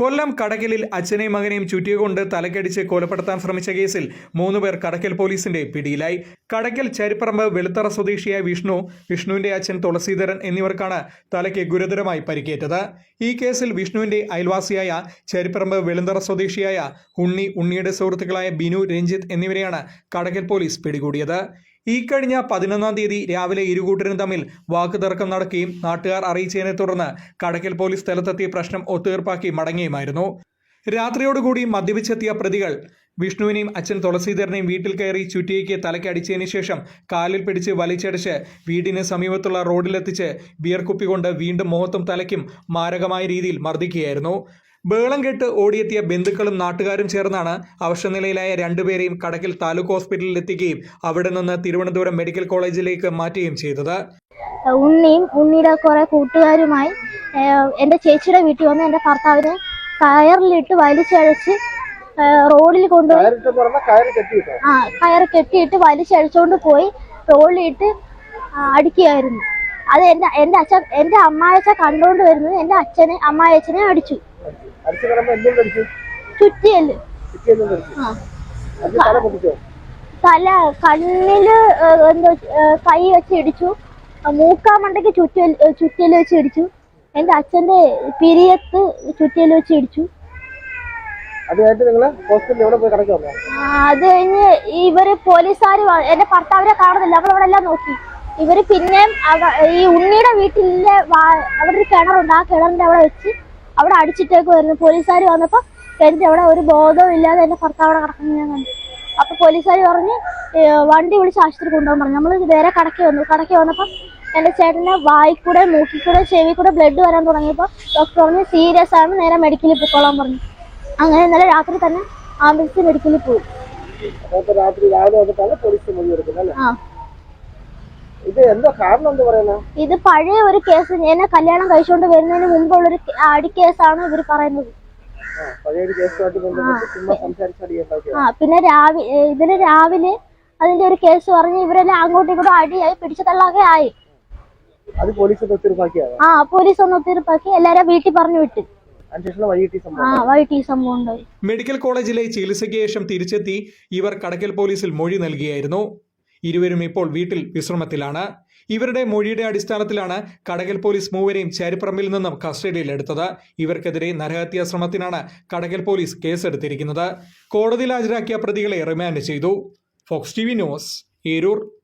കൊല്ലം കടക്കലിൽ അച്ഛനെയും മകനെയും ചുറ്റിയുകൊണ്ട് തലക്കടിച്ച് കൊലപ്പെടുത്താൻ ശ്രമിച്ച കേസിൽ മൂന്നുപേർ കടക്കൽ പോലീസിന്റെ പിടിയിലായി. കടക്കൽ ചരിപ്പറമ്പ് വെളുത്തറ സ്വദേശിയായ വിഷ്ണു വിഷ്ണുവിന്റെ അച്ഛൻ തുളസീധരൻ എന്നിവർക്കാണ് തലയ്ക്ക് ഗുരുതരമായി പരിക്കേറ്റത്. ഈ കേസിൽ വിഷ്ണുവിന്റെ അയൽവാസിയായ ചരിപ്പറമ്പ് വെളുന്തറ സ്വദേശിയായ ഉണ്ണി ഉണ്ണിയുടെ സുഹൃത്തുക്കളായ ബിനു രഞ്ജിത്ത് എന്നിവരെയാണ് കടക്കൽ പോലീസ് പിടികൂടിയത്. ഈ കഴിഞ്ഞ പതിനൊന്നാം തീയതി രാവിലെ ഇരുകൂട്ടരും തമ്മിൽ വാക്കുതർക്കം നടക്കുകയും നാട്ടുകാർ അറിയിച്ചതിനെ തുടർന്ന് കടക്കൽ പോലീസ് സ്ഥലത്തെത്തി പ്രശ്നം ഒത്തുതീർപ്പാക്കി മടങ്ങിയുമായിരുന്നു രാത്രിയോടുകൂടി മദ്യപിച്ചെത്തിയ പ്രതികൾ വിഷ്ണുവിനെയും അച്ഛൻ തുളസീധരനെയും വീട്ടിൽ കയറി ചുറ്റിയേക്ക് തലക്കടിച്ചതിന് ശേഷം കാലിൽ പിടിച്ച് വലിച്ചടിച്ച് വീടിന് സമീപത്തുള്ള റോഡിലെത്തിച്ച് ബിയർ കുപ്പി കൊണ്ട് വീണ്ടും മുഖത്തും തലയ്ക്കും മാരകമായ രീതിയിൽ മർദ്ദിക്കുകയായിരുന്നു. ബേളം കെട്ട് ഓടിയെത്തിയ ബന്ധുക്കളും നാട്ടുകാരും ചേർന്നാണ് അവശനിലയിലായ രണ്ടുപേരെയും കടക്കൽ താലൂക്ക് ഹോസ്പിറ്റലിൽ എത്തിക്കുകയും അവിടെ നിന്ന് തിരുവനന്തപുരം മെഡിക്കൽ കോളേജിലേക്ക് മാറ്റുകയും ചെയ്തത്. ഉണ്ണിയും ഉണ്ണിയുടെ കുറെ കൂട്ടുകാരുമായി എന്റെ എന്റെ ചേച്ചിയുടെ വീട്ടിൽ വന്ന് എന്റെ ഭർത്താവിനെ കയറിലിട്ട് വലിച്ചഴച്ച് റോഡിൽ കൊണ്ടുപോയി ആ കയർ കെട്ടിയിട്ട് വലിച്ചഴിച്ചുകൊണ്ട് പോയി റോഡിലിട്ട് അടിക്കുകയായിരുന്നു. അത് എന്റെ എന്റെ അച്ഛൻ എന്റെ അമ്മായച്ച കണ്ടുകൊണ്ട് വരുന്നത് എന്റെ അച്ഛനെ അമ്മായച്ചനെ അടിച്ചു. അടിച്ചു കിടമ്പോ എന്തും കടിച്ചു ചുറ്റിയൽ ചുറ്റിയൊന്നും കടിച്ചു ആ. തല പൊട്ടിച്ചോ? തല കണ്ണിൽ എന്തോ കൈ വെച്ച് ഇടിച്ചു. മൂക്കാമണ്ടയ്ക്ക് ചുറ്റിയൽ ചുറ്റിയൽ വെച്ച് ഇടിച്ചു. എന്റെ അച്ഛന്റെ പിരിയത്ത് ചുറ്റിയൽ വെച്ച് ഇടിച്ചു. അത് കഴിഞ്ഞിട്ട് നിങ്ങൾ ഹോസ്പിറ്റലിൽ എവിടെ പോയി കിടക്കി വന്നോ ആ, അത് കഴിഞ്ഞ് ഇവർ പോലീസുകാർ എന്റെ ഭർത്താവിനെ കാണുന്നില്ല. അവളവിടെ എല്ലാം നോക്കി. ഇവർ പിന്നെയും ഈ ഉണ്ണിയുടെ വീട്ടിലെ അവിടെ ഒരു കിണറുണ്ട്. ആ കിണറിന്റെ അവിടെ വെച്ച് അവിടെ അടിച്ചിട്ടേക്ക് വരുന്നു. പോലീസുകാർ വന്നപ്പോൾ എനിക്ക് അവിടെ ഒരു ബോധവും ഇല്ലാതെ എന്റെ ഭർത്താവ് അവിടെ കിടക്കുന്നത് ഞാൻ കണ്ടു. അപ്പൊ പോലീസുകാർ പറഞ്ഞ് വണ്ടി വിളിച്ച് ആശുപത്രി കൊണ്ടുപോകാൻ പറഞ്ഞു. നമ്മൾ വേറെ കടക്കി വന്നു. കടക്കി വന്നപ്പോ എന്റെ ചേട്ടന്റെ വായിക്കൂടെ മൂക്കിക്കൂടെ ചെവി കൂടെ ബ്ലഡ് വരാൻ തുടങ്ങിയപ്പോൾ ഡോക്ടർ പറഞ്ഞ് സീരിയസ് ആണ്. നേരെ മെഡിക്കലിൽ പോയിക്കോളാൻ പറഞ്ഞു. അങ്ങനെ ഇന്നലെ രാത്രി തന്നെ ആംബുലൻസ് മെഡിക്കലിൽ പോയി. അപ്പോൾ രാത്രി രാവിലെ ആ. ഇത് എന്തോ കാരണം എന്ത് പറയുന്നത് ഇത് പഴയ ഒരു കേസ്. എന്നെ കല്യാണം കഴിച്ചുകൊണ്ട് വരുന്നതിന് മുമ്പുള്ള ഒരു അടി കേസാണ് ഇവർ പറയുന്നത്. ആ പിന്നെ രാവിലെ ഇതിന് രാവിലെ അതിന്റെ ഒരു കേസ് പറഞ്ഞ് ഇവരെല്ലാം അങ്ങോട്ടും ഇങ്ങോട്ടും അടിയായി പിടിച്ചു തള്ളാകെ ആയി. അത് പോലീസ് ആ പോലീസ് ഒന്ന് ഒത്തീർപ്പാക്കി എല്ലാരും വീട്ടിൽ പറഞ്ഞു വിട്ടു. മെഡിക്കൽ കോളേജിലെ ചികിത്സയ്ക്ക് ശേഷം തിരിച്ചെത്തി ഇവർ കടക്കൽ പോലീസിൽ മൊഴി നൽകിയായിരുന്നു. ഇരുവരും ഇപ്പോൾ വീട്ടിൽ വിശ്രമത്തിലാണ്. ഇവരുടെ മൊഴിയുടെ അടിസ്ഥാനത്തിലാണ് കടകൽ പോലീസ് മൂവരെയും ചാരിപ്പറമ്പിൽ നിന്നും കസ്റ്റഡിയിലെടുത്തത്. ഇവർക്കെതിരെ നരഹത്യാ ശ്രമത്തിനാണ് കടകൽ പോലീസ് കേസെടുത്തിരിക്കുന്നത്. കോടതിയിൽ ഹാജരാക്കിയ പ്രതികളെ റിമാൻഡ് ചെയ്തു. Fox T V news Eroor.